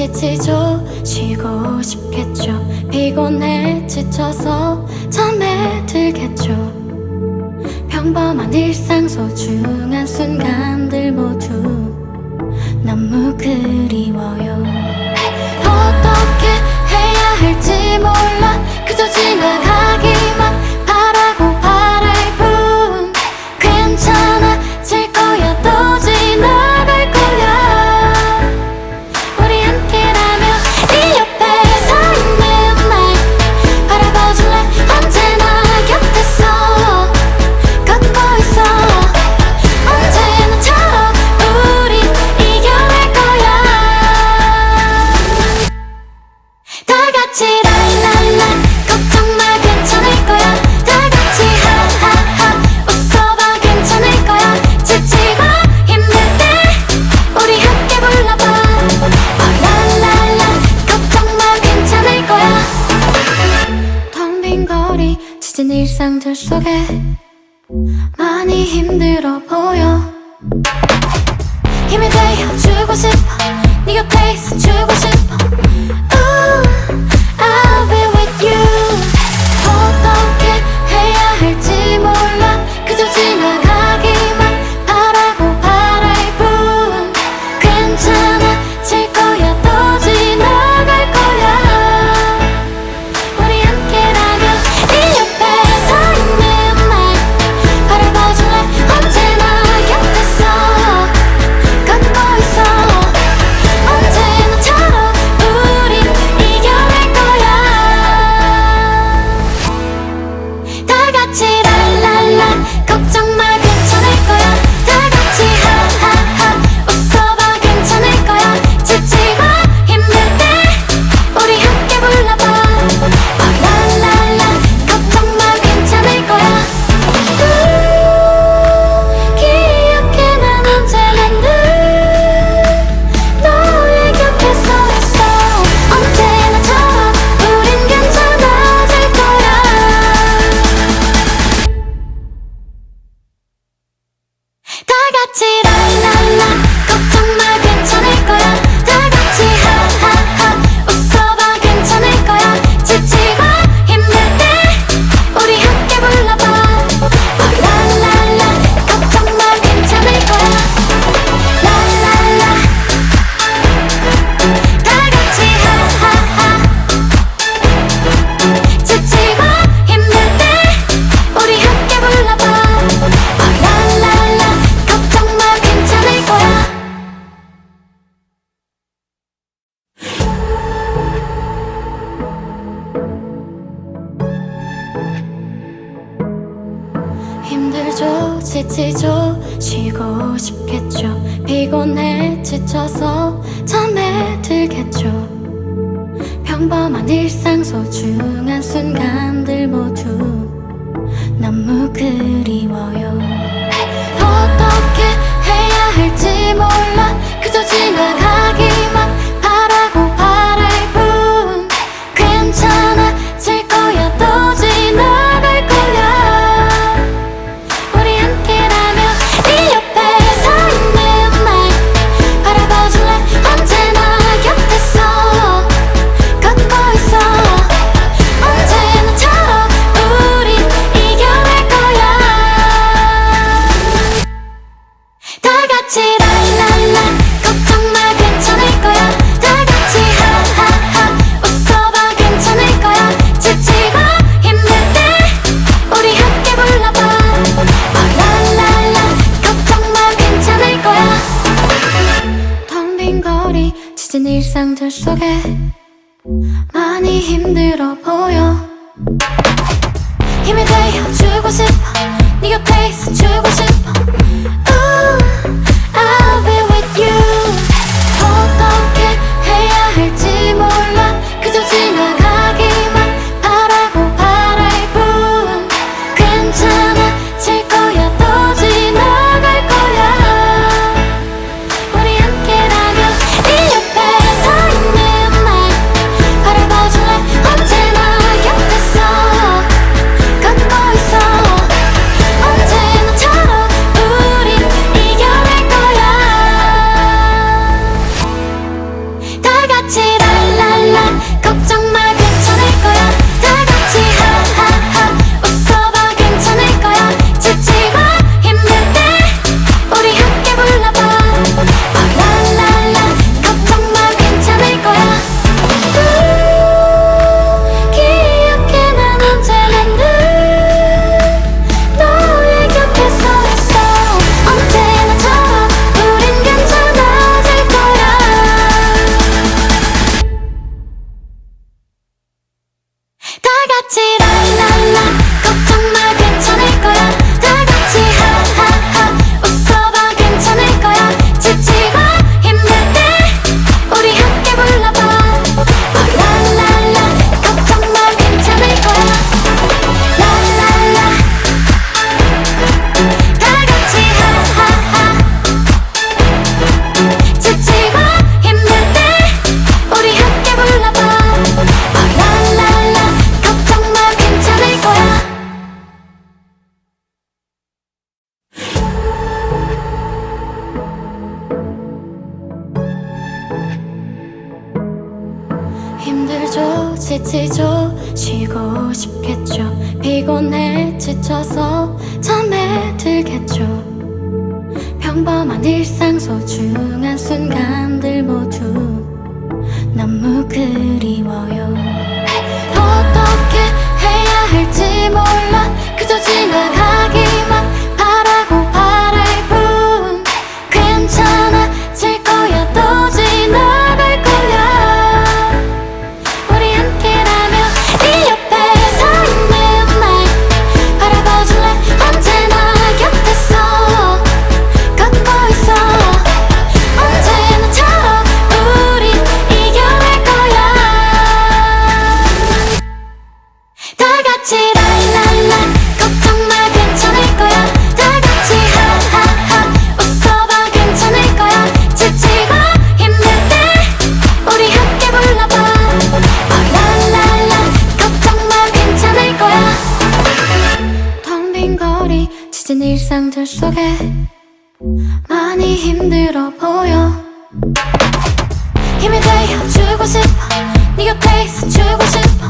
지치죠. 쉬고 싶겠죠. 피곤해 지쳐서 잠에 들겠죠. 평범한 일상 소중한 순간들 모두 너무 그리워요. 어떻게 해야 할지 몰라. 그저 지나가 속에 많이 힘들어 보여. 힘이 되어주고 싶어. 네 곁에 있어주고 지치죠. 쉬고 싶겠죠. 피곤해 지쳐서 잠에 들겠죠. 평범한 일상 소중한 순간들 모두 너무 그리워요. 어떻게 해야 할지 몰라. 그저 지나가기만 일상들 속에 많이 힘들어 보여. 힘이 되어주고 싶어. 네 곁에 있어주고 싶어. 피곤해 지쳐서 잠에 들겠죠. 평범한 일상 소중한 순간들 모두 너무 그리워요. 어떻게 해야 할지 모르 힘들어 보여. 힘이 되어주고 싶어. 네 곁에 있어주고 싶어.